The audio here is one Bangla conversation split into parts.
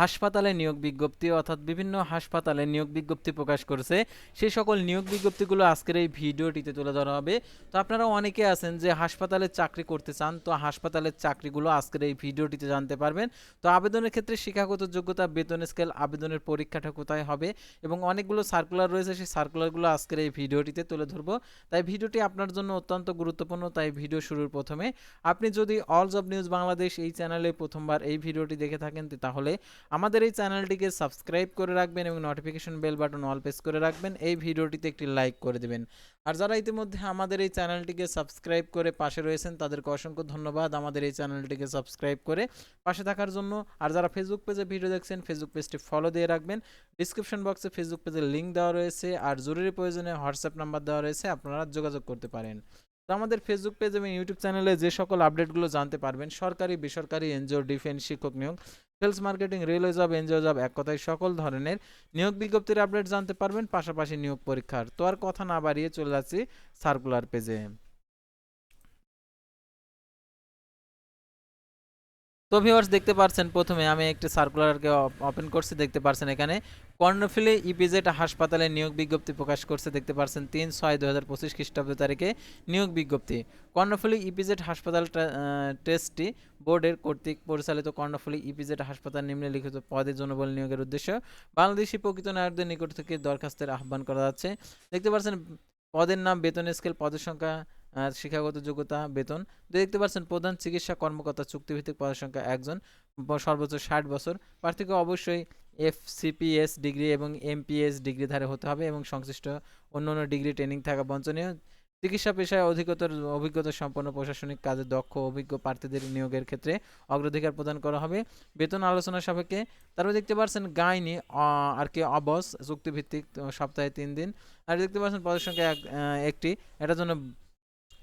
হাসপাতালে নিয়োগ বিজ্ঞপ্তি অর্থাৎ বিভিন্ন হাসপাতালে নিয়োগ বিজ্ঞপ্তি প্রকাশ করেছে। সেই সকল নিয়োগ বিজ্ঞপ্তিগুলো আজকের এই ভিডিওটিতে তুলে ধরা হবে। তো আপনারা অনেকে আছেন যে হাসপাতালে চাকরি করতে চান, তো হাসপাতালের চাকরিগুলো আজকের এই ভিডিওটিতে জানতে পারবেন। তো আবেদনের ক্ষেত্রে শিক্ষাগত যোগ্যতা, বেতন স্কেল, আবেদনের পরীক্ষাটা কোথায় হবে এবং অনেকগুলো সার্কুলার রয়েছে, সেই সার্কুলারগুলো আজকের এই ভিডিওটিতে তুলে ধরবো। তাই ভিডিওটি আপনার জন্য অত্যন্ত গুরুত্বপূর্ণ, তাই ভিডিও শুরুর প্রথমে। আপনি যদি অল জব নিউজ বাংলাদেশ এই চ্যানেলে প্রথমবার এই ভিডিওটি দেখে থাকেন তাহলে আমাদের এই চ্যানেলটিকে সাবস্ক্রাইব করে রাখবেন এবং notification bell button all press করে রাখবেন। এই ভিডিওটিতে একটি লাইক করে দেবেন। আর যারা ইতিমধ্যে আমাদের এই চ্যানেলটিকে সাবস্ক্রাইব করে পাশে রয়েছেন, তাদেরকে অসংখ্য ধন্যবাদ আমাদের এই চ্যানেলটিকে সাবস্ক্রাইব করে পাশে থাকার জন্য। আর যারা ফেসবুক পেজে ভিডিও দেখছেন ফেসবুক পেজটি ফলো দিয়ে রাখবেন। ডিসক্রিপশন বক্সে ফেসবুক পেজের লিঙ্ক দেওয়া রয়েছে। আর জরুরি প্রয়োজনে হোয়াটসঅ্যাপ নাম্বার দেওয়া রয়েছে, আপনারা যোগাযোগ করতে পারেন। তো আমাদের ফেসবুক পেজ এবং ইউটিউব চ্যানেলে যে সকল আপডেটগুলো জানতে পারবেন, সরকারি, বেসরকারি এনজিও ডিফেন্স শিক্ষক নিয়োগ sales marketing railway job NGO job এক কথায় সকল ধরনের নিয়োগ বিজ্ঞপ্তির আপডেট জানতে পারবেন, পাশাপাশি নিয়োগ পরীক্ষার। তো আর কথা না বাড়িয়ে চলে যাচ্ছি সার্কুলার পেজে তো ভিউয়ার্স দেখতে পাচ্ছেন প্রথমে আমি একটি সার্কুলারকে ওপেন করছি, দেখতে পাচ্ছেন এখানে কর্ণফুলী ইপিজেড হাসপাতালে নিয়োগ বিজ্ঞপ্তি প্রকাশ করছে, দেখতে পাচ্ছেন তিন ছয় দু হাজার পঁচিশ খ্রিস্টাব্দ তারিখে নিয়োগ বিজ্ঞপ্তি। কর্ণফুলী ইপিজেড হাসপাতাল টেস্টটি বোর্ডের কর্তৃক পরিচালিত কর্ণফুলি ইপিজেড হাসপাতাল নিম্নলিখিত পদের জনবল নিয়োগের উদ্দেশ্য বাংলাদেশি প্রকৃত নায়কদের নিকট থেকে দরখাস্তের আহ্বান করা যাচ্ছে। দেখতে পাচ্ছেন পদের নাম বেতন স্কেল, পদের সংখ্যা শিক্ষাগত যোগ্যতা, বেতন। দেখতে পাচ্ছেন প্রধান চিকিৎসা কর্মকর্তা চুক্তিভিত্তিক পদের সংখ্যা একজন সর্বোচ্চ ষাট বছর। প্রার্থীকে অবশ্যই এফসিপিএস ডিগ্রি এবং এমপিএস ডিগ্রিধারী হতে হবে এবং সংশ্লিষ্ট অন্য অন্য ডিগ্রি ট্রেনিং থাকা বাঞ্ছনীয় চিকিৎসা পেশায় অধিকতর অভিজ্ঞতা সম্পন্ন প্রশাসনিক কাজে দক্ষ অভিজ্ঞ প্রার্থীদের নিয়োগের ক্ষেত্রে অগ্রাধিকার প্রদান করা হবে। বেতন আলোচনা সাপেক্ষে তারপর দেখতে পাচ্ছেন গাইনি আর কি অবস চুক্তিভিত্তিক সপ্তাহে তিন দিন। আর দেখতে পাচ্ছেন পদের সংখ্যা একটি। এটার জন্য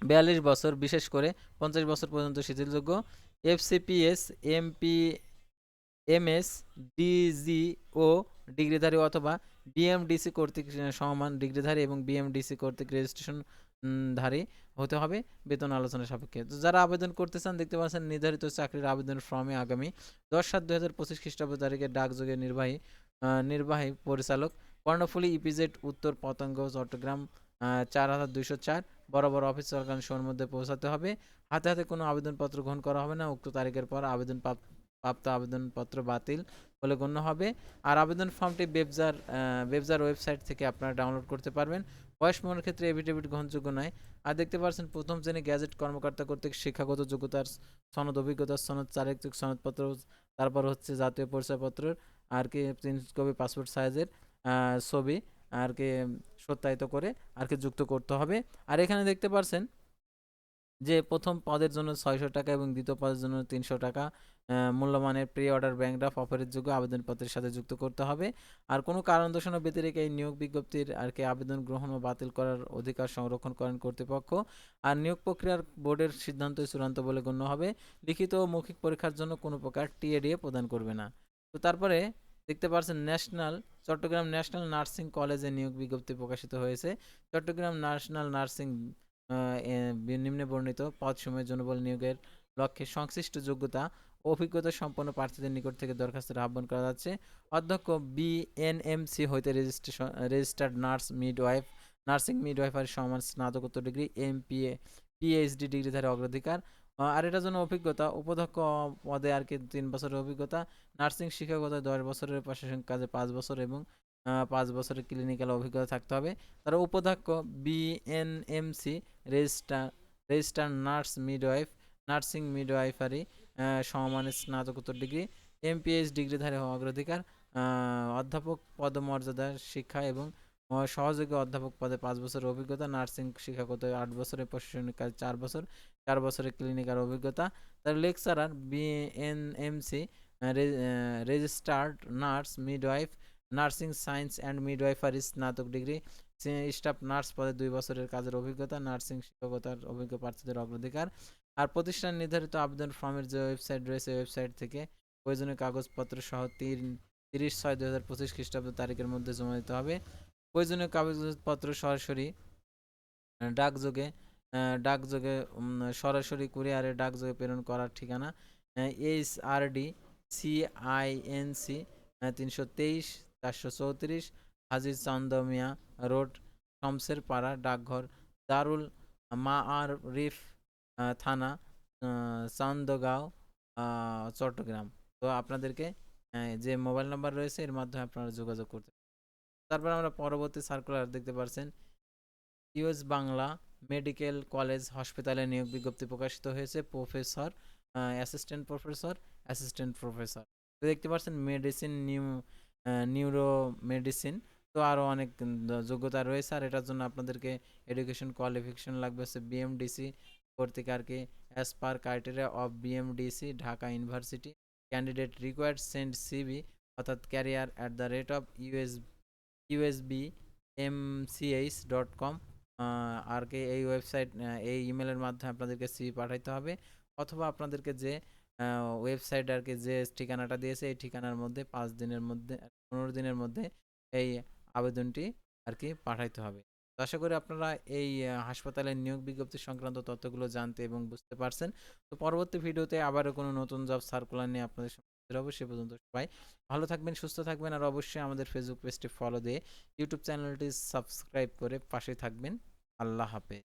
বিয়াল্লিশ বছর, বিশেষ করে পঞ্চাশ বছর পর্যন্ত শিথিলযোগ্য। এফসিপিএস, এমপি এমএস ডিজি ও ডিগ্রিধারী অথবা বিএমডিসি কর্তৃক আহ, সমমান ডিগ্রিধারী এবং বিএমডিসি কর্তৃক রেজিস্ট্রেশন ধারী হতে হবে বেতন আলোচনা সাপেক্ষে। তো যারা আবেদন করতে চান দেখতে পাচ্ছেন নির্ধারিত চাকরির আবেদন ফর্মে আগামী দশ সাত দুই হাজার পঁচিশ খ্রিস্টাব্দ তারিখে ডাকযোগে নির্বাহী নির্বাহী পরিচালক কর্ণফুলী ইপিজেড উত্তর পতঙ্গ চট্টগ্রাম চার হাজার দুইশো চার বড় বড় অফিস চলাকালীন সময়ের মধ্যে পৌঁছাতে হবে। হাতে হাতে কোনো আবেদনপত্র গ্রহণ করা হবে না। উক্ত তারিখের পর আবেদন প্রাপ্ত আবেদনপত্র বাতিল বলে গণ্য হবে। আর আবেদন ফর্মটি বেবজার বেবজার ওয়েবসাইট থেকে আপনারা ডাউনলোড করতে পারবেন। বয়স মনের ক্ষেত্রে এভিডেভিট গ্রহণযোগ্য নয়। আর দেখতে পাচ্ছেন, প্রথম শ্রেণি গ্যাজেট কর্মকর্তা কর্তৃক শিক্ষাগত যোগ্যতার সনদ অভিজ্ঞতার সনদ, চারিত্রিক সনদপত্র, তারপর হচ্ছে জাতীয় পরিচয়পত্রের আর কি তিন কপি, পাসপোর্ট সাইজের ছবি, আর কি সত্যায়িত করে আর কি যুক্ত করতে হবে। আর এখানে দেখতে পারছেন যে প্রথম পদের জন্য ছয়শো টাকা এবং দ্বিতীয় পদের জন্য তিনশো টাকা মূল্যমানের প্রি অর্ডার ব্যাংক ড্রাফট অফারের যোগ্য আবেদনপত্রের সাথে যুক্ত করতে হবে। আর কোনো কারণ দর্শানো ব্যতিরেক এই নিয়োগ বিজ্ঞপ্তির আর কি আবেদন গ্রহণ ও বাতিল করার অধিকার সংরক্ষণ করেন কর্তৃপক্ষ। আর নিয়োগ প্রক্রিয়ার বোর্ডের সিদ্ধান্তই চূড়ান্ত বলে গণ্য হবে। লিখিত ও মৌখিক পরীক্ষার জন্য কোনো প্রকার টিএডিএ প্রদান করবে না। তো তারপরে দেখতে পাচ্ছেন ন্যাশনাল, চট্টগ্রাম ন্যাশনাল নার্সিং কলেজে নিয়োগ বিজ্ঞপ্তি প্রকাশিত হয়েছে। চট্টগ্রাম ন্যাশনাল নার্সিং নিম্নে বর্ণিত পদসমূহের জনবল নিয়োগের লক্ষ্যে সংশ্লিষ্ট যোগ্যতা অভিজ্ঞতা সম্পন্ন প্রার্থীদের নিকট থেকে দরখাস্তের আহ্বান করা যাচ্ছে। অধ্যক্ষ বিএনএমসি হইতে registration registered nurse midwife nursing মিডওয়াইফার সমান স্নাতকোত্তর ডিগ্রি এমপিএ পিএইচডি ডিগ্রিধারী অগ্রাধিকার। আর এটার জন্য অভিজ্ঞতা, উপাধ্যক্ষ পদে আর কি তিন বছরের অভিজ্ঞতা নার্সিং শিক্ষকতায় দশ বছরের প্রশাসনিক কাজে পাঁচ বছর এবং পাঁচ বছরের ক্লিনিক্যাল অভিজ্ঞতা থাকতে হবে। তারা উপাধ্যক্ষ BNMC register register nurse midwife nursing midwifery সমমানের স্নাতকোত্তর ডিগ্রি এমপিএইচ ডিগ্রিধারী হওয়া অগ্রাধিকার অধ্যাপক পদমর্যাদার শিক্ষা এবং সহযোগী অধ্যাপক পদে পাঁচ বছরের অভিজ্ঞতা, নার্সিং শিক্ষাগত আট বছরের প্রশাসনিক কাজ চার বছর, চার বছরের ক্লিনিকাল অভিজ্ঞতা। তার lecturer BNMC registered nurse midwife nursing science and midwifery স্নাতক ডিগ্রি। স্টাফ নার্স পদে দুই বছরের কাজের অভিজ্ঞতা নার্সিং শিক্ষকতার অভিজ্ঞ প্রার্থীদের অগ্রাধিকার। আর প্রতিষ্ঠান নির্ধারিত আবেদন ফর্মের যে ওয়েবসাইট রয়েছে ওয়েবসাইট থেকে প্রয়োজনীয় কাগজপত্র সহ তিন তিরিশ ছয় দু হাজার পঁচিশ খ্রিস্টাব্দ তারিখের মধ্যে জমা দিতে হবে। প্রয়োজনীয় কাগজপত্র সরাসরি ডাকযোগে ডাকযোগে সরাসরি কুরিয়ারে ডাকযোগে প্রেরণ করার ঠিকানা H R D C I N C তিনশো তেইশ চারশো চৌত্রিশ হাজির চন্দমিয়া রোড শমসের পাড়া ডাকঘর দারুল মা আর রিফ আহ, থানা চান্দগাঁও চট্টগ্রাম। তো আপনাদেরকে যে মোবাইল নাম্বার রয়েছে, এর মাধ্যমে আপনারা যোগাযোগ করতে তারপর আমরা পরবর্তী সার্কুলার দেখতে পাচ্ছেন ইউএস বাংলা মেডিকেল কলেজ হসপিটালে নিয়োগ বিজ্ঞপ্তি প্রকাশিত হয়েছে। Professor assistant professor assistant professor তো দেখতে পাচ্ছেন মেডিসিন নিউ নিউরো মেডিসিন তো আরও অনেক যোগ্যতা রয়েছে। আর এটার জন্য আপনাদেরকে এডুকেশন কোয়ালিফিকেশন লাগবে হচ্ছে বিএমডিসি কর্তৃক আর as per criteria of BMDC Dhaka university candidate required send CV অর্থাৎ career at the rate of US USB M MCH dot com আর কি এই ওয়েবসাইট এই ইমেলের মাধ্যমে আপনাদেরকে সিভি পাঠাইতে হবে। অথবা আপনাদেরকে যে ওয়েবসাইট আর কি যে ঠিকানাটা দিয়েছে, এই ঠিকানার মধ্যে পাঁচ দিনের মধ্যে, পনেরো দিনের মধ্যে এই আবেদনটি আর কি পাঠাইতে হবে। তো আশা করি আপনারা এই হাসপাতালের নিয়োগ বিজ্ঞপ্তি সংক্রান্ত তথ্যগুলো জানতে এবং বুঝতে পারছেন। তো পরবর্তী ভিডিওতে আবারও কোনো নতুন জব সার্কুলার নিয়ে আপনাদের হব, সে পর্যন্ত সবাই ভালো থাকবেন, সুস্থ থাকবেন আর অবশ্যই আমাদের ফেসবুক পেজটি ফলো দিয়ে ইউটিউব চ্যানেলটি সাবস্ক্রাইব করে পাশে থাকবেন। আল্লাহ হাফেজ।